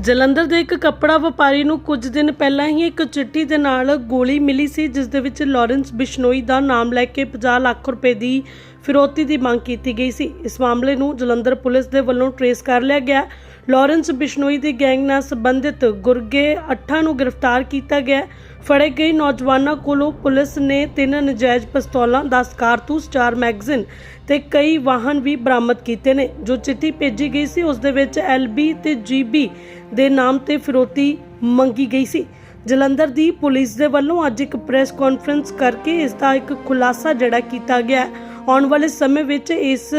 ਜਲੰਧਰ ਦੇ ਇੱਕ ਕੱਪੜਾ ਵਪਾਰੀ ਨੂੰ ਕੁਝ ਦਿਨ ਪਹਿਲਾਂ ਹੀ ਇੱਕ ਚਿੱਠੀ ਦੇ ਨਾਲ ਗੋਲੀ ਮਿਲੀ ਸੀ, ਜਿਸ ਦੇ ਵਿੱਚ ਲਾਰੈਂਸ ਬਿਸ਼ਨੋਈ ਦਾ ਨਾਮ ਲੈ ਕੇ 50 ਲੱਖ ਰੁਪਏ ਦੀ ਫਿਰੌਤੀ ਦੀ ਮੰਗ ਕੀਤੀ ਗਈ ਸੀ। ਇਸ ਮਾਮਲੇ ਨੂੰ ਜਲੰਧਰ ਪੁਲਿਸ ਦੇ ਵੱਲੋਂ ਟਰੇਸ ਕਰ ਲਿਆ ਗਿਆ। ਲਾਰੈਂਸ ਬਿਸ਼ਨੋਈ ਦੀ ਗੈਂਗ ਨਾਲ ਸੰਬੰਧਿਤ ਗੁਰਗੇ ਅੱਠਾਂ ਨੂੰ ਗ੍ਰਿਫਤਾਰ ਕੀਤਾ ਗਿਆ। ਫੜੇ ਗਏ ਨੌਜਵਾਨਾਂ ਕੋਲੋਂ ਪੁਲਿਸ ਨੇ ਤਿੰਨ ਨਜਾਇਜ਼ ਪਿਸਤੌਲਾਂ 10 ਕਾਰਤੂਸ 4 ਮੈਗਜ਼ੀਨ ਤੇ ਕਈ ਵਾਹਨ ਵੀ ਬਰਾਮਦ ਕੀਤੇ ਨੇ। ਜੋ ਚਿੱਠੀ ਭੇਜੀ ਗਈ ਸੀ, ਉਸ ਦੇ ਵਿੱਚ ਐਲਬੀ ਤੇ ਜੀਬੀ ਦੇ ਨਾਮ ਤੇ ਫਿਰੋਤੀ ਮੰਗੀ ਗਈ ਸੀ। ਜਲੰਧਰ ਦੀ ਪੁਲਿਸ ਦੇ ਵੱਲੋਂ ਅੱਜ ਇੱਕ ਪ੍ਰੈਸ ਕਾਨਫਰੰਸ ਕਰਕੇ ਇਸ ਦਾ ਇੱਕ ਖੁਲਾਸਾ ਜਿਹੜਾ ਕੀਤਾ ਗਿਆ। ਆਉਣ ਵਾਲੇ ਸਮੇਂ ਵਿੱਚ ਇਸ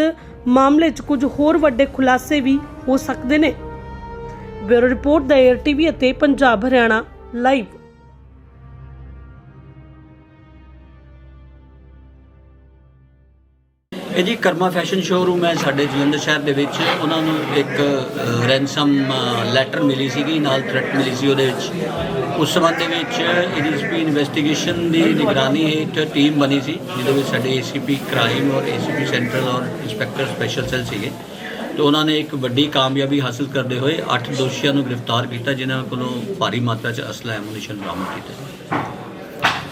ਮਾਮਲੇ 'ਚ ਕੁਝ ਹੋਰ ਵੱਡੇ ਖੁਲਾਸੇ ਵੀ ਹੋ ਸਕਦੇ ਨੇ। ਬਿਊਰੋ ਰਿਪੋਰਟ ਦਾ ਏਅਰ ਟੀਵੀ ਅਤੇ ਪੰਜਾਬ ਹਰਿਆਣਾ ਲਾਈਵ ਇਹ ਜੀ ਕਰਮਾ ਫੈਸ਼ਨ ਸ਼ੋਰੂਮ ਹੈ ਸਾਡੇ ਜਲੰਧਰ ਸ਼ਹਿਰ ਦੇ ਵਿੱਚ। ਉਹਨਾਂ ਨੂੰ ਇੱਕ ਰੈਂਸਮ ਲੈਟਰ ਮਿਲੀ ਸੀਗੀ, ਨਾਲ ਥ੍ਰੈਟ ਮਿਲੀ ਸੀ ਉਹਦੇ ਵਿੱਚ। ਉਸ ਸੰਬੰਧ ਦੇ ਵਿੱਚ ਏਡੀਐਸਪੀ ਇਨਵੈਸਟੀਗੇਸ਼ਨ ਦੀ ਨਿਗਰਾਨੀ ਹੇਠ ਟੀਮ ਬਣੀ ਸੀ, ਜਿਹਦੇ ਵਿੱਚ ਸਾਡੇ ਏਸੀਪੀ ਕ੍ਰਾਈਮ ਔਰ ਏਸੀਪੀ ਸੈਂਟਰਲ ਔਰ ਇੰਸਪੈਕਟਰ ਸਪੈਸ਼ਲ ਸੈੱਲ ਸੀਗੇ। ਤੇ ਉਹਨਾਂ ਨੇ ਇੱਕ ਵੱਡੀ ਕਾਮਯਾਬੀ ਹਾਸਲ ਕਰਦੇ ਹੋਏ 8 ਦੋਸ਼ੀਆਂ ਨੂੰ ਗ੍ਰਿਫਤਾਰ ਕੀਤਾ, ਜਿਨ੍ਹਾਂ ਕੋਲੋਂ ਭਾਰੀ ਮਾਤਰਾ 'ਚ ਅਸਲਾ ਐਮੂਨੀਸ਼ਨ ਬਰਾਮਦ ਕੀਤਾ।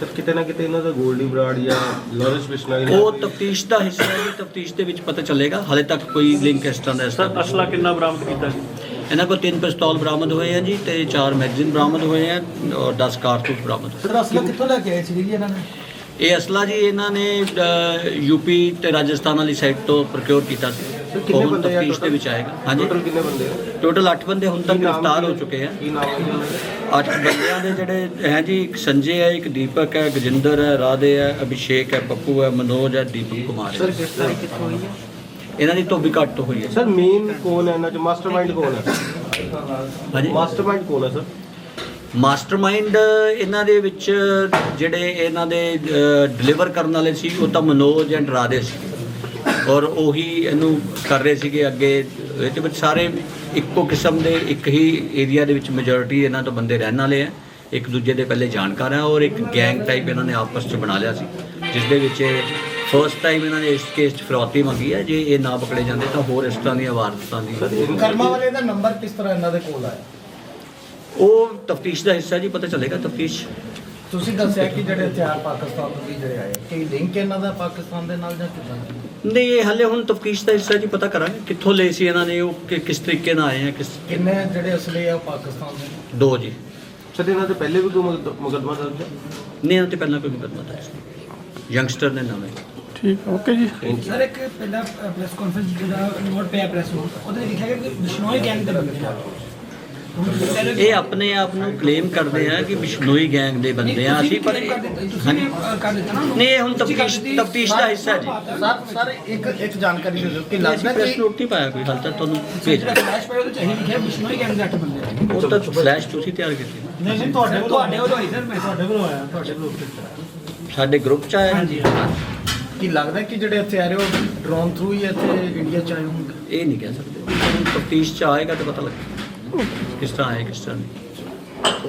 ਸਰ ਕਿਤੇ ਨਾ ਕਿਤੇ ਇਹਨਾਂ ਦਾ 골ਡੀ ਬਰਾੜ ਜਾਂ ਲਾਰੈਂਸ ਬਿਸ਼ਨੋਈ ਨੇ ਉਹ ਤਫਤੀਸ਼ ਦਾ ਹਿੱਸਾ ਹੈ ਜੀ ਤਫਤੀਸ਼ ਦੇ ਵਿੱਚ ਪਤਾ ਚੱਲੇਗਾ। ਹਾਲੇ ਤੱਕ ਕੋਈ ਲਿੰਕ ਇਸ ਤਰ੍ਹਾਂ ਦਾ ਇਸ ਤਰ੍ਹਾਂ ਅਸਲਾ ਕਿੰਨਾ ਬਰਾਮਦ ਕੀਤਾ ਜੀ? ਇਹਨਾਂ ਕੋਲ ਤਿੰਨ ਪਿਸਤੌਲ ਬਰਾਮਦ ਹੋਏ ਆ ਜੀ ਤੇ ਚਾਰ ਮੈਗਜ਼ੀਨ ਬਰਾਮਦ ਹੋਏ ਆ ਔਰ 10 ਕਾਰਤੂਸ ਬਰਾਮਦ ਹੋਏ। ਸਰ ਅਸਲਾ ਕਿੱਥੋਂ ਲੈ ਕੇ ਆਏ ਸੀ ਜੀ ਇਹਨਾਂ ਨੇ? ਇਹ ਅਸਲਾ ਜੀ ਇਹਨਾਂ ਨੇ ਯੂਪੀ ਤੇ ਰਾਜਸਥਾਨ ਵਾਲੀ ਸਾਈਡ ਤੋਂ ਪ੍ਰੋਕਿਉਰ ਕੀਤਾ ਸੀ। ਸਰ, ਕਿੰਨੇ ਉਹ ਹੁਣ ਬੰਦੇ ਆ ਤਫਤੀਸ਼ ਦੇ total? ਵਿੱਚ ਆਏਗਾ। ਹਾਂਜੀ। ਟੋਟਲ ਕਿੰਨੇ ਬੰਦੇ ਆ? ਟੋਟਲ 8 ਬੰਦੇ ਹੁਣ ਤੱਕ ਗ੍ਰਿਫਤਾਰ ਹੋ? ਚੁੱਕੇ ਆ। ਕੀ ਨਾਮ ਕੀ ਹੈ 8 ਬੰਦਿਆਂ ਦੇ ਜਿਹੜੇ ਹੈ ਜੀ ਇੱਕ ਸੰਜੇ ਹੈ ਇੱਕ ਦੀਪਕ ਹੈ ਗਜਿੰਦਰ ਹੈ ਰਾਧੇ ਹੈ ਅਭਿਸ਼ੇਕ ਹੈ ਪੱਪੂ ਹੈ ਮਨੋਜ ਹੈ ਦੀਪਕ ਕੁਮਾਰ ਸਰ ਹੈ ਕਿੱਥੋਂ ਹੋਈ ਹੈ? ਇਹਨਾਂ ਦੀ ਧੋਬੀ ਘੱਟ ਹੋਈ ਹੈ। ਸਰ ਮੇਨ ਕੌਣ ਹੈ ਇਹਨਾਂ ਚ? ਮਾਸਟਰਮਾਈਂਡ ਕੌਣ ਹੈ? ਹਾਂਜੀ? ਮਾਸਟਰਮਾਈਂਡ ਕੌਣ ਹੈ ਸਰ? ਮਾਸਟਰਮਾਈਂਡ ਇਹਨਾਂ ਦੇ ਵਿੱਚ ਜਿਹੜੇ ਇਹਨਾਂ ਦੇ ਡਿਲੀਵਰ ਕਰਨ ਵਾਲੇ ਸੀ ਉਹ ਤਾਂ ਮਨੋਜ ਐਂਡ ਰਾਧੇ ਸੀ। ਔਰ ਉਹੀ ਇਹਨੂੰ ਕਰ ਰਹੇ ਸੀਗੇ ਅੱਗੇ ਇਹਦੇ ਵਿੱਚ ਸਾਰੇ ਇੱਕੋ ਕਿਸਮ ਦੇ ਇੱਕ ਹੀ ਏਰੀਆ ਦੇ ਵਿੱਚ ਮੈਜੋਰਿਟੀ ਇਹਨਾਂ ਤੋਂ ਬੰਦੇ ਰਹਿਣ ਵਾਲੇ ਆ। ਇੱਕ ਦੂਜੇ ਦੇ ਪਹਿਲੇ ਜਾਣਕਾਰ ਆ ਔਰ ਇੱਕ ਗੈਂਗ ਟਾਈਪ ਇਹਨਾਂ ਨੇ ਆਪਸ 'ਚ ਬਣਾ ਲਿਆ ਸੀ ਜਿਸ ਦੇ ਵਿੱਚ ਫਰਸਟ ਟਾਈਮ ਇਹਨਾਂ ਨੇ ਇਸ ਕੇਸ 'ਚ ਫਿਰੌਤੀ ਮੰਗੀ ਹੈ ਜੇ ਇਹ ਨਾ ਪਕੜੇ ਜਾਂਦੇ ਤਾਂ ਹੋਰ ਇਸ ਤਰ੍ਹਾਂ ਦੀਆਂ ਵਾਰਦਾਤਾਂ ਦੀ ਕਰਮਾ ਵਾਲੇ ਦਾ ਨੰਬਰ ਕਿਸ ਤਰ੍ਹਾਂ ਇਹਨਾਂ ਦੇ ਕੋਲ ਆਇਆ? ਉਹ ਤਫਤੀਸ਼ ਦਾ ਹਿੱਸਾ ਜੀ ਪਤਾ ਚੱਲੇਗਾ ਤਫਤੀਸ਼। ਤੁਸੀਂ ਦੱਸਿਆ ਕਿ ਜਿਹੜੇ ਹਥਿਆਰ ਪਾਕਿਸਤਾਨ ਤੋਂ ਵੀ ਜਿਹੜੇ ਆਏ ਕੀ ਲਿੰਕ ਇਹਨਾਂ ਦਾ ਪਾਕਿਸਤਾਨ ਦੇ ਨਾਲ ਜਾਂ ਕਿੱਦਾਂ ਨਹੀਂ ਇਹ ਹਲੇ ਹੁਣ ਤਫਤੀਸ਼ ਦਾ ਹਿੱਸਾ ਜੀ ਪਤਾ ਕਰਾਂਗੇ ਕਿੱਥੋਂ ਲਏ ਸੀ ਇਹਨਾਂ ਨੇ ਉਹ ਕਿ- ਕਿਸ ਤਰੀਕੇ ਨਾਲ ਆਏ ਆ ਕਿਸ ਕਿੰਨੇ ਜਿਹੜੇ ਅਸਲੇ ਆ ਉਹ ਪਾਕਿਸਤਾਨ ਦੇ? ਦੋ ਜੀ। ਸਰ ਇਹਨਾਂ ਦੇ ਪਹਿਲੇ ਵੀ ਕੋਈ ਮੁਕੱਦ- ਮੁਕੱਦਮਾ ਦਰਜ ਹੈ? ਨਹੀਂ ਇਹਨਾਂ ਤੇ ਪਹਿਲਾਂ ਕੋਈ ਮੁਕੱਦਮਾ ਦਰਜ ਨਹੀਂ। ਯੰਗਸਟਰ ਨੇ ਨਵੇਂ। ਸਰ ਇੱਕ ਪਹਿਲਾ ਪ੍ਰੈਸ ਕਾਨਫਰੰਸ ਜਿਹੜਾ ਨੋਟ ਪਿਆ ਪ੍ਰੈਸ ਨੂੰ ਉਹਦੇ ਵਿੱਚ ਲਿਖਿਆ ਗਿਆ ਕਿ ਬਿਸ਼ਨੋਈ ਗੈਂਗ ਦੇ ਬੰਦੇ ਆ। ਇਹ ਆਪਣੇ ਆਪ ਨੂੰ ਕਲੇਮ ਕਰਦੇ ਆ ਕਿ ਬਿਸ਼ਨੋਈ ਗੈਂਗ ਦੇ ਬੰਦੇ ਆ ਅਸੀਂ ਪਰ ਤੁਸੀਂ ਵੀ ਅਹ, ਕਰ ਦਿੱਤਾ ਨਾ। ਉਹਨੂੰ। ਨਹੀਂ ਇਹ ਹੁਣ ਤਫਤੀਸ਼। ਤਫਤੀਸ਼ ਦਾ ਹਿੱਸਾ ਜੀ। ਸਰ ਸਰ ਇੱਕ ਇੱਕ ਜਾਣਕਾਰੀ ਦੇ ਦਿਓ ਕਿ ਲੱਗਦਾ ਪ੍ਰੈਸ ਕਿ ਨੋਟ ਨਹੀਂ ਪਾਇਆ ਕੋਈ ਹਾਲ ਤੱਕ ਤੁਹਾਨੂੰ ਭੇਜ ਜਿਹੜਾ ਫਲੈਸ਼ ਪਾਇਆ ਉਹਦੇ ਚ ਇਹੀ ਲਿਖਿਆ ਬਿਸ਼ਨੋਈ ਗੈਂਗ ਦੇ ਅੱਠ ਬੰਦੇ ਆ। ਉਹ ਤਾਂ ਫਲੈਸ਼ ਤੁਸੀਂ ਤਿਆਰ ਕੀਤੀ। ਨਾ। ਨਹੀਂ ਨਹੀਂ ਤੁਹਾਡੇ ਤੁਹਾਡੇ ਵੱਲੋਂ ਹੋਈ ਸਰ ਮੈਂ ਤੁਹਾਡੇ ਵੱਲੋਂ ਆਇਆ ਤੁਹਾਡੇ ਵੱਲੋਂ ਸਾਡੇ ਗਰੁੱਪ ਚ ਆਇਆ? ਹਾਂਜੀ ਕੀ ਲੱਗਦਾ ਕਿ ਜਿਹੜੇ ਹਥਿਆਰ ਉਹ ਡਰੋਨ ਥਰੂ ਹੀ ਇੱਥੇ ਇੰਡੀਆ ਚ ਆਏ ਹੋਣਗੇ? ਇਹ ਨਹੀਂ ਕਹਿ ਸਕਦੇ। ਤਫਤੀਸ਼ ਚ ਆਏਗਾ ਤਾਂ ਪਤਾ ਲੱਗੇਗਾ। ਕਿਸ ਤਰ੍ਹਾਂ ਆਏ ਕਿਸ ਤਰ੍ਹਾਂ ਨਹੀਂ